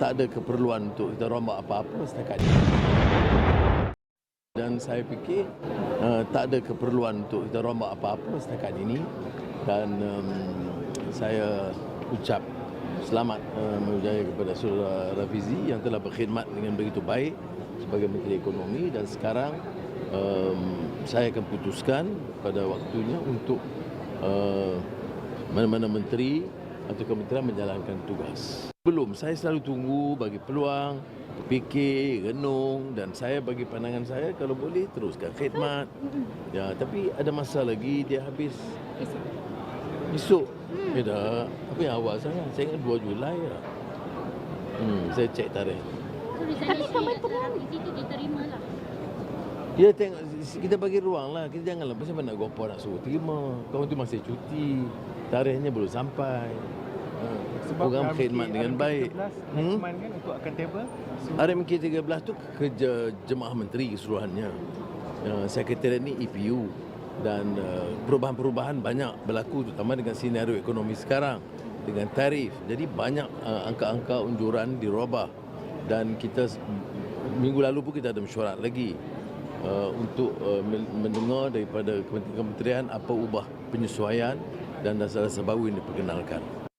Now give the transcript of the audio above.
tak ada keperluan untuk kita rombak apa-apa setakat ini. Dan saya fikir uh, tak ada keperluan untuk kita rombak apa-apa setakat ini dan um, saya ucap selamat uh, mengucapkan kepada saudara Rafizi yang telah berkhidmat dengan begitu baik sebagai Menteri Ekonomi dan sekarang um, saya akan putuskan pada waktunya untuk uh, mana-mana menteri atau kementerian menjalankan tugas. Belum, saya selalu tunggu bagi peluang, fikir, renung dan saya bagi pandangan saya kalau boleh teruskan khidmat. Ya, tapi ada masa lagi dia habis esok. Eh dah, apa yang awal sangat? Saya ingat 2 Julai lah. Hmm, saya cek tarikh. Tapi kementerian itu diterima Dia tengok kita bagi ruang lah. Kita janganlah pasal mana gopo nak suruh terima. Kau tu masih cuti. Tarikhnya belum sampai. Ha, program khidmat dengan baik. Hmm? kan untuk akan table. RMK 13 tu kerja jemaah menteri keseluruhannya. Uh, sekretariat ni EPU dan uh, perubahan-perubahan banyak berlaku terutama dengan senario ekonomi sekarang dengan tarif. Jadi banyak uh, angka-angka unjuran dirubah dan kita minggu lalu pun kita ada mesyuarat lagi uh, untuk uh, mendengar daripada kementerian-kementerian apa ubah penyesuaian dan dasar-dasar baru yang diperkenalkan.